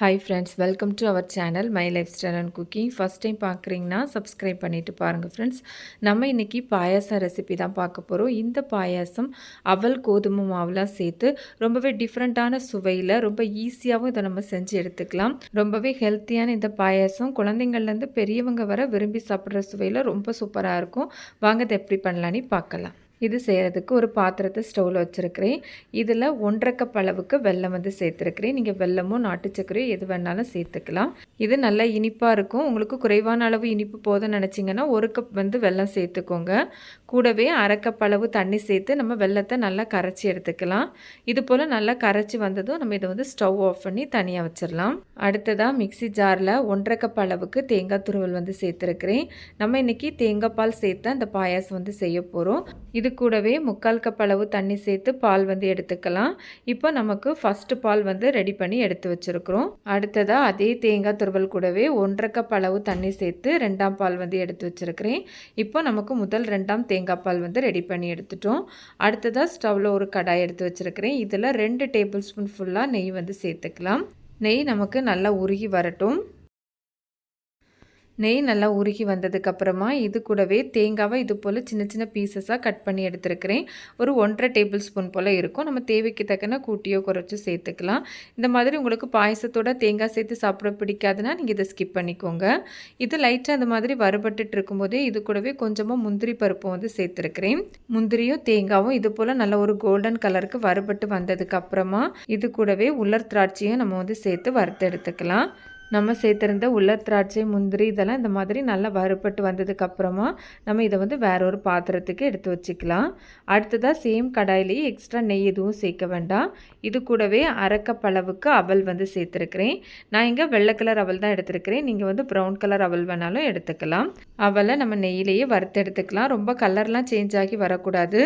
Hi friends welcome to our channel my lifestyle and cooking first time பார்க்குறீங்கன்னா subscribe பண்ணிவிட்டு பாருங்கள் friends நம்ம இன்றைக்கி பாயாசம் ரெசிபி தான் பார்க்க போகிறோம் இந்த பாயாசம் அவல் கோதுமை மாவுலாம் சேர்த்து ரொம்பவே டிஃப்ரெண்ட்டான சுவையில் ரொம்ப ஈஸியாகவும் இதை நம்ம செஞ்சு எடுத்துக்கலாம். ரொம்பவே ஹெல்த்தியான இந்த பாயாசம் குழந்தைங்கள்லேருந்து பெரியவங்க வர விரும்பி சாப்பிட்ற சுவையில் ரொம்ப சூப்பராக இருக்கும். வாங்க இதை எப்படி பண்ணலான்னு பார்க்கலாம். இது செய்கிறதுக்கு ஒரு பாத்திரத்தை ஸ்டவ்வில் வச்சுருக்கிறேன். இதில் ஒன்றரை கப் அளவுக்கு வெல்லம் வந்து சேர்த்துருக்கிறேன். நீங்கள் வெல்லமும் நாட்டு சர்க்கரையோ எது வேணாலும் சேர்த்துக்கலாம். இது நல்லா இனிப்பாக இருக்கும். உங்களுக்கு குறைவான அளவு இனிப்பு போதும்னு நினச்சிங்கன்னா ஒரு கப் வந்து வெல்லம் சேர்த்துக்கோங்க. கூடவே அரை கப் அளவு தண்ணி சேர்த்து நம்ம வெள்ளத்தை நல்லா கரைச்சி எடுத்துக்கலாம். இது போல் நல்லா கரைச்சி வந்ததும் நம்ம இதை வந்து ஸ்டவ் ஆஃப் பண்ணி தனியாக வச்சிடலாம். அடுத்ததாக மிக்சி ஜாரில் ஒன்றரை கப் அளவுக்கு தேங்காய் துருவல் வந்து சேர்த்துருக்கிறேன். நம்ம இன்றைக்கி தேங்காய் பால் சேர்த்து அந்த பாயாசம் வந்து செய்ய போகிறோம் இது கூடவே முக்கால் கப் அளவு தண்ணி சேர்த்து பால் வந்து எடுத்துக்கலாம். இப்போ நமக்கு ஃபஸ்ட்டு பால் வந்து ரெடி பண்ணி எடுத்து வச்சுருக்குறோம். அடுத்ததாக அதே தேங்காய் துருவல் கூடவே ஒன்றரை கப் அளவு தண்ணி சேர்த்து ரெண்டாம் பால் வந்து எடுத்து வச்சுருக்கிறேன். இப்போ நமக்கு முதல் ரெண்டாம் தேங்காய் பால் வந்து ரெடி பண்ணி எடுத்துட்டோம். அடுத்ததாக ஸ்டவ்வில் ஒரு கடாய் எடுத்து வச்சுருக்கிறேன். இதில் ரெண்டு டேபிள் ஸ்பூன் ஃபுல்லாக நெய் வந்து சேர்த்துக்கலாம். நெய் நமக்கு நல்லா உருகி வரட்டும். நெய் நல்லா உருகி வந்ததுக்கப்புறமா இது கூடவே தேங்காவை இது போல் சின்ன சின்ன பீசஸாக கட் பண்ணி எடுத்துருக்கிறேன். ஒரு ஒன்றரை டேபிள் ஸ்பூன் போல் இருக்கும். நம்ம தேவைக்கு தக்கன கூட்டியோ குறைச்சோ சேர்த்துக்கலாம். இந்த மாதிரி உங்களுக்கு பாயசத்தோட தேங்காய் சேர்த்து சாப்பிட பிடிக்காதுன்னா நீங்கள் இதை ஸ்கிப் பண்ணிக்கோங்க. இது லைட்டாக அந்த மாதிரி வறுபட்டுட்டு இருக்கும்போதே இது கூடவே கொஞ்சமாக முந்திரி பருப்பும் வந்து சேர்த்துருக்கிறேன். முந்திரியும் தேங்காவும் இது போல் நல்ல ஒரு கோல்டன் கலருக்கு வறுபட்டு வந்ததுக்கப்புறமா இது கூடவே உலர் திராட்சையும் நம்ம வந்து சேர்த்து வறுத்து எடுத்துக்கலாம். நம்ம சேர்த்துருந்த உலர் திராட்சை முந்திரி இதெல்லாம் இந்த மாதிரி நல்லா வறுபட்டு வந்ததுக்கப்புறமா நம்ம இதை வந்து வேற ஒரு பாத்திரத்துக்கு எடுத்து வச்சுக்கலாம். அடுத்ததாக சேம் கடாயிலேயே எக்ஸ்ட்ரா நெய் எதுவும் சேர்க்க வேண்டாம். இது கூடவே அரைக்கப்பளவுக்கு அவல் வந்து சேர்த்துருக்கிறேன். நான் இங்கே வெள்ளை கலர் அவல் தான் எடுத்துருக்கிறேன். நீங்கள் வந்து ப்ரௌன் கலர் அவல் வேணாலும் எடுத்துக்கலாம். அவலை நம்ம நெய்யிலேயே வறுத்து எடுத்துக்கலாம். ரொம்ப கலர்லாம் சேஞ்ச் ஆகி வரக்கூடாது.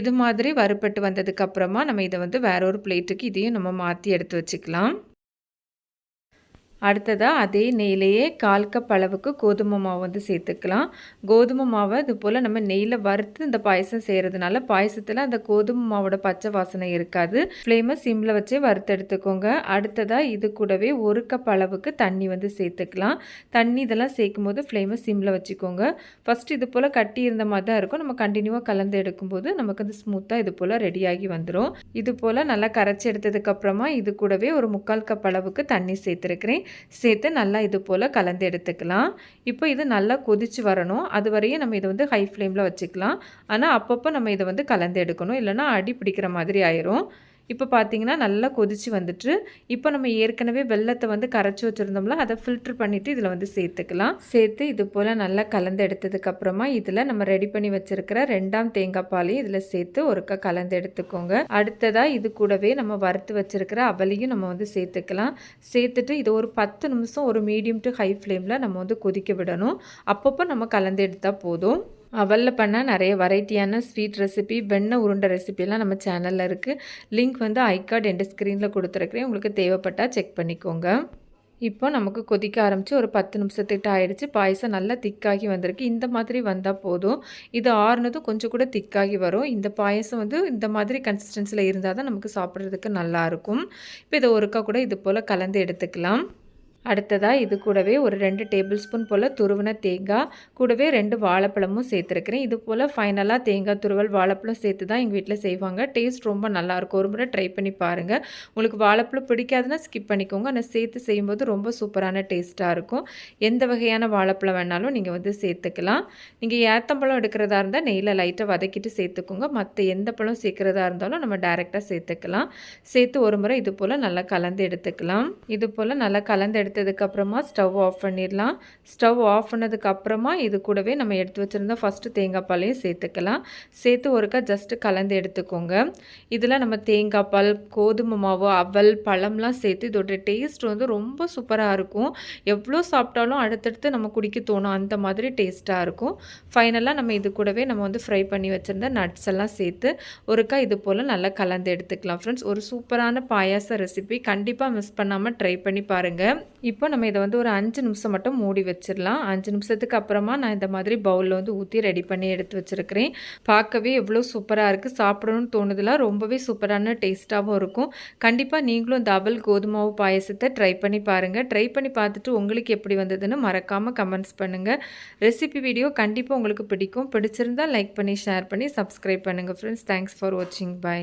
இது மாதிரி வறுபட்டு வந்ததுக்கப்புறமா நம்ம இதை வந்து வேற ஒரு பிளேட்டுக்கு இதையும் நம்ம மாற்றி எடுத்து வச்சுக்கலாம். அடுத்ததாக அதே நெய்லேயே கால் கப் அளவுக்கு கோதுமை மாவு வந்து சேர்த்துக்கலாம். கோதுமை மாவை இது போல் நம்ம நெய்யில் வறுத்து இந்த பாயசம் செய்கிறதுனால பாயசத்தில் அந்த கோதுமை மாவோட பச்சை வாசனை இருக்காது. ஃப்ளேமை சிம்மில் வச்சே வறுத்து எடுத்துக்கோங்க. அடுத்ததாக இது கூடவே ஒரு கப் அளவுக்கு தண்ணி வந்து சேர்த்துக்கலாம். தண்ணி இதெல்லாம் சேர்க்கும் போது ஃப்ளேமை சிம்மில் வச்சுக்கோங்க. ஃபஸ்ட் இது போல் கட்டி இருந்த மாதிரி தான் இருக்கும். நம்ம கண்டினியூவாக கலந்து எடுக்கும்போது நமக்கு அது ஸ்மூத்தாக இது போல் ரெடியாகி வந்துடும் இது போல் நல்லா கரைச்சி எடுத்ததுக்கப்புறமா இது கூடவே ஒரு முக்கால் கப் அளவுக்கு தண்ணி சேர்த்துருக்கிறேன். சேர்த்து நல்லா இது போல் கலந்து எடுத்துக்கலாம். இப்போ இது நல்லா கொதித்து வரணும். அது வரையும் நம்ம இதை வந்து ஹை ஃப்ளேமில் வச்சுக்கலாம். ஆனால் அப்பப்போ நம்ம இதை வந்து கலந்து எடுக்கணும். இல்லைனா அடி பிடிக்கிற மாதிரி ஆயிரும். இப்போ பார்த்தீங்கன்னா நல்லா கொதித்து வந்துட்டு இப்போ நம்ம ஏற்கனவே வெள்ளத்தை வந்து கரைச்சி வச்சுருந்தோம்ல அதை ஃபில்ட்ரு பண்ணிவிட்டு இதில் வந்து சேர்த்துக்கலாம். சேர்த்து இது போல் நல்லா கலந்து எடுத்ததுக்கப்புறமா இதில் நம்ம ரெடி பண்ணி வச்சுருக்கிற ரெண்டாம் தேங்காய் பாலையும் இதில் சேர்த்து ஒருக்கா கலந்து எடுத்துக்கோங்க. அடுத்ததாக இது கூடவே நம்ம வறுத்து வச்சுருக்கிற அவலையும் நம்ம வந்து சேர்த்துக்கலாம். சேர்த்துட்டு இது ஒரு பத்து நிமிஷம் ஒரு மீடியம் டு ஹை ஃப்ளேமில் நம்ம வந்து கொதிக்க விடணும். அப்பப்போ நம்ம கலந்து எடுத்தால் போதும். அவலில் பண்ணால் நிறைய வெரைட்டியான ஸ்வீட் ரெசிபி வெண்ணெய் உருண்டை ரெசிபிலாம் நம்ம சேனலில் இருக்குது லிங்க் வந்து ஐகார்ட் எண்டு ஸ்க்ரீனில் கொடுத்துருக்குறேன். உங்களுக்கு தேவைப்பட்டால் செக் பண்ணிக்கோங்க. இப்போ நமக்கு கொதிக்க ஆரம்பித்து ஒரு பத்து நிமிஷத்துக்கிட்ட ஆயிடுச்சு. பாயசம் நல்லா திக்காகி வந்திருக்கு. இந்த மாதிரி வந்தால் போதும். இது ஆறுனதும் கொஞ்சம் கூட திக்காகி வரும். இந்த பாயசம் வந்து இந்த மாதிரி கன்சிஸ்டன்சியில் இருந்தால் தான் நமக்கு சாப்பிட்றதுக்கு நல்லாயிருக்கும் இப்போ இதை ஒருக்கா கூட இது போல் கலந்து எடுத்துக்கலாம். அடுத்ததாக இது கூடவே ஒரு ரெண்டு டேபிள் ஸ்பூன் போல் துருவின தேங்காய் கூடவே ரெண்டு வாழைப்பழமும் சேர்த்துருக்கிறேன். இது போல் ஃபைனலாக தேங்காய் துருவல் வாழைப்பழம் சேர்த்து தான் எங்கள் வீட்டில் செய்வாங்க. டேஸ்ட் ரொம்ப நல்லாயிருக்கும். ஒரு முறை ட்ரை பண்ணி பாருங்கள் உங்களுக்கு வாழைப்பழம் பிடிக்காதுன்னா ஸ்கிப் பண்ணிக்கோங்க. ஆனால் சேர்த்து செய்யும்போது ரொம்ப சூப்பரான டேஸ்ட்டாக இருக்கும். எந்த வகையான வாழைப்பழம் வேணாலும் நீங்கள் வந்து சேர்த்துக்கலாம். நீங்கள் ஏத்தம்பழம் எடுக்கிறதா இருந்தால் நெய்யில் லைட்டாக வதக்கிட்டு சேர்த்துக்கோங்க. மற்ற எந்த பழம் சேர்க்குறதா இருந்தாலும் நம்ம டேரெக்டாக சேர்த்துக்கலாம். சேர்த்து ஒரு முறை இது போல் நல்லா கலந்து எடுத்துக்கலாம். இது போல் நல்லா கலந்து எடுத்து எடுத்ததுக்கப்புறமா ஸ்டவ் ஆஃப் பண்ணிடலாம். ஸ்டவ் ஆஃப் பண்ணதுக்கப்புறமா இது கூடவே நம்ம எடுத்து வச்சுருந்த ஃபஸ்ட்டு தேங்காய் பாலையும் சேர்த்துக்கலாம். சேர்த்து ஒருக்கா ஜஸ்ட்டு கலந்து எடுத்துக்கோங்க. இதில் நம்ம தேங்காய் பால் கோதுமை மாவு அவல் பழம்லாம் சேர்த்து இதோட டேஸ்ட் வந்து ரொம்ப சூப்பராக இருக்கும். எவ்வளோ சாப்பிட்டாலும் அடுத்தடுத்து நம்ம குடிக்க தோணும் அந்த மாதிரி டேஸ்ட்டாக இருக்கும். ஃபைனலாக நம்ம இது கூடவே நம்ம வந்து ஃப்ரை பண்ணி வச்சுருந்த நட்ஸ் எல்லாம் சேர்த்து ஒருக்கா இது போல் நல்லா கலந்து எடுத்துக்கலாம். ஃப்ரெண்ட்ஸ் ஒரு சூப்பரான பாயாச ரெசிபி கண்டிப்பாக மிஸ் பண்ணாமல் ட்ரை பண்ணி பாருங்கள் இப்போ நம்ம இதை வந்து ஒரு அஞ்சு நிமிஷம் மட்டும் மூடி வச்சிடலாம். அஞ்சு நிமிஷத்துக்கு அப்புறமா நான் இந்த மாதிரி பவுலில் வந்து ஊற்றி ரெடி பண்ணி எடுத்து வச்சுருக்கிறேன். பார்க்கவே எவ்வளோ சூப்பராக இருக்குது சாப்பிடணும்னு தோணுதெல்லாம் ரொம்பவே சூப்பரான டேஸ்ட்டாகவும் இருக்கும். கண்டிப்பாக நீங்களும் இந்த அவல் கோதுமாவு பாயசத்தை ட்ரை பண்ணி பாருங்கள் ட்ரை பண்ணி பார்த்துட்டு உங்களுக்கு எப்படி வந்ததுன்னு மறக்காமல் கமெண்ட்ஸ் பண்ணுங்கள் ரெசிபி வீடியோ கண்டிப்பாக உங்களுக்கு பிடிக்கும். பிடிச்சிருந்தால் லைக் பண்ணி ஷேர் பண்ணி சப்ஸ்கிரைப் பண்ணுங்கள் ஃப்ரெண்ட்ஸ் தேங்க்ஸ் ஃபார் வாட்சிங் பாய்